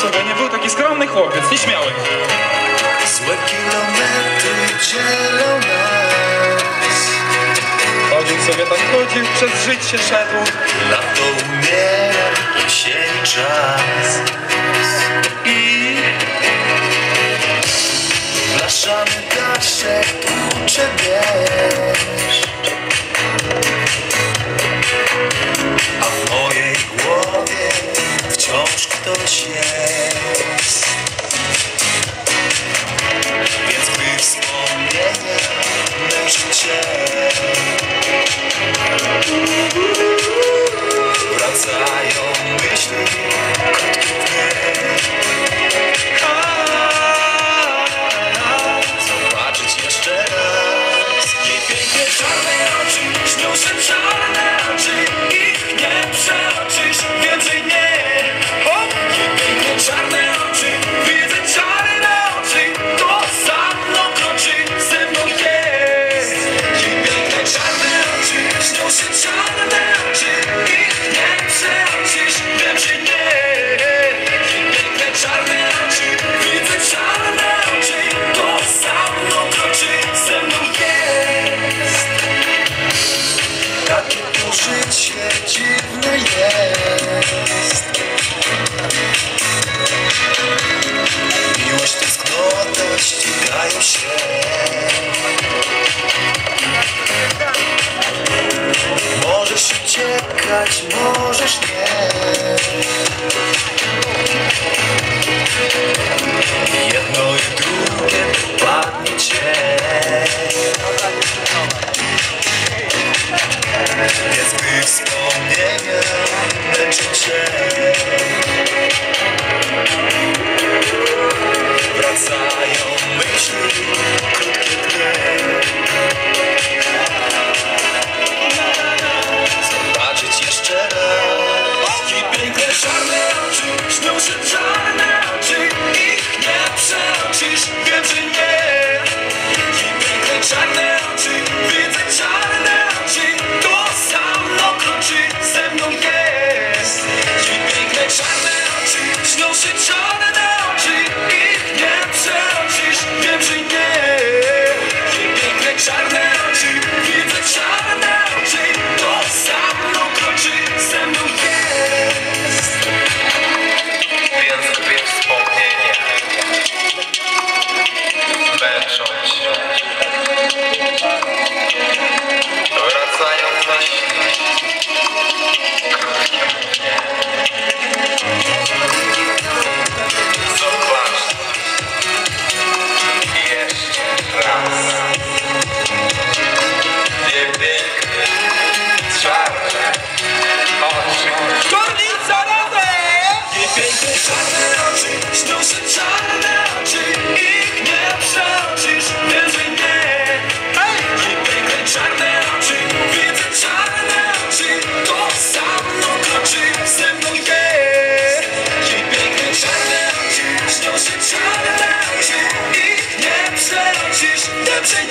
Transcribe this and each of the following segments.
sobie nie był taki skromny chłopiec, nieśmiały. Złe kilometry dzielą nas. Chodził sobie tak, chodził, przez życie szedł. Lato umiera, jesień czas. I blaszany daszek tłucze wiesz. A w mojej głowie wciąż ktoś jest. Yeah. 笑一笑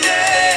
Yeah.